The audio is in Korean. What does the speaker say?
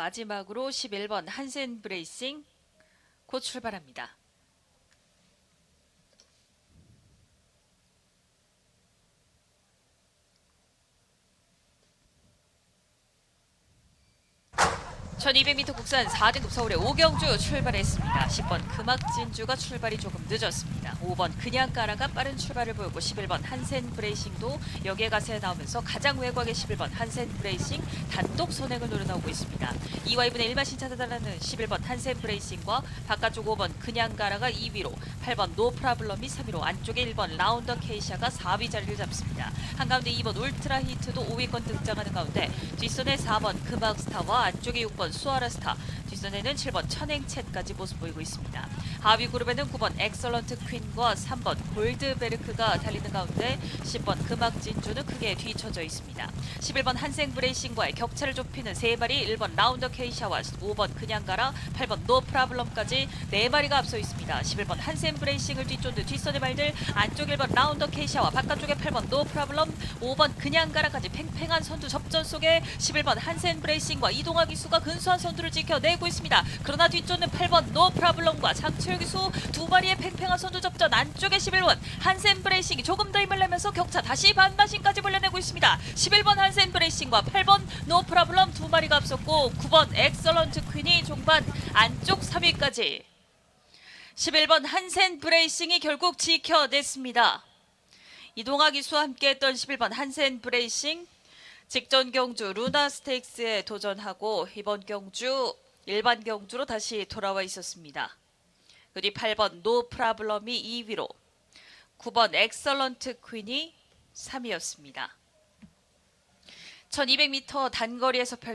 마지막으로 11번 한센 브레이싱 곧 출발합니다. (1200m) 국산 4등급 서울의 오경주 출발했습니다. 10번 금악진주가 출발이 조금 늦었습니다. 5번 그냥 까라가 빠른 출발을 보였고 11번 한센 브레이싱도 여기에 가세에 나오면서 가장 외곽의 11번 한센 브레이싱 단독 선행을 노려나오고 있습니다. 2와 2분의 1마신 차단하는 11번 한센 브레이싱과 바깥쪽 5번 그냥 가라가 2위로 8번 노프라블럼이 3위로 안쪽에 1번 라운더 케이샤가 4위 자리를 잡습니다. 한가운데 2번 울트라 히트도 5위권 등장하는 가운데 뒷선에 4번 금악스타와 안쪽에 6번 수아라스타 뒷선에는 7번 천행챗까지 모습 보이고 있습니다. 하위 그룹에는 9번 엑설런트 퀸과 3번 골드베르크가 달리는 가운데 10번 금악진주는 크게 뒤처져 있습니다. 11번 한생 브레이싱과의 격차를 좁히는 3마리 1번 라운더 케이샤와 5번 그냥 가라 8번 노 프라블럼까지 4마리가 앞서 있습니다. 11번 한센 브레이싱을 뒤쫓는 뒷선의 말들 안쪽 1번 라운더 케이샤와 바깥쪽에 8번 노 프라블럼 5번 그냥 가라까지 팽팽한 선두 접전 속에 11번 한센 브레이싱과 이동화 기수가 근 소한 선두를 지켜내고 있습니다. 그러나 뒤쫓는 8번 노프라블럼과 장철 기수 두 마리의 팽팽한 선두 접전 안쪽에 11번 한센 브레이싱이 조금 더 힘을 내면서 격차 다시 반마신까지 벌려내고 있습니다. 11번 한센 브레이싱과 8번 노프라블럼 두 마리가 앞섰고 9번 엑설런트 퀸이 종반 안쪽 3위까지 11번 한센 브레이싱이 결국 지켜냈습니다. 이동하 기수와 함께했던 11번 한센 브레이싱 직전 경주 루나 스테이크스에 도전하고 이번 경주 일반 경주로 다시 돌아와 있었습니다. 그뒤 8번 노 프라블럼이 2위로 9번 엑설런트 퀸이 3위였습니다. 1200m 단거리에서 펼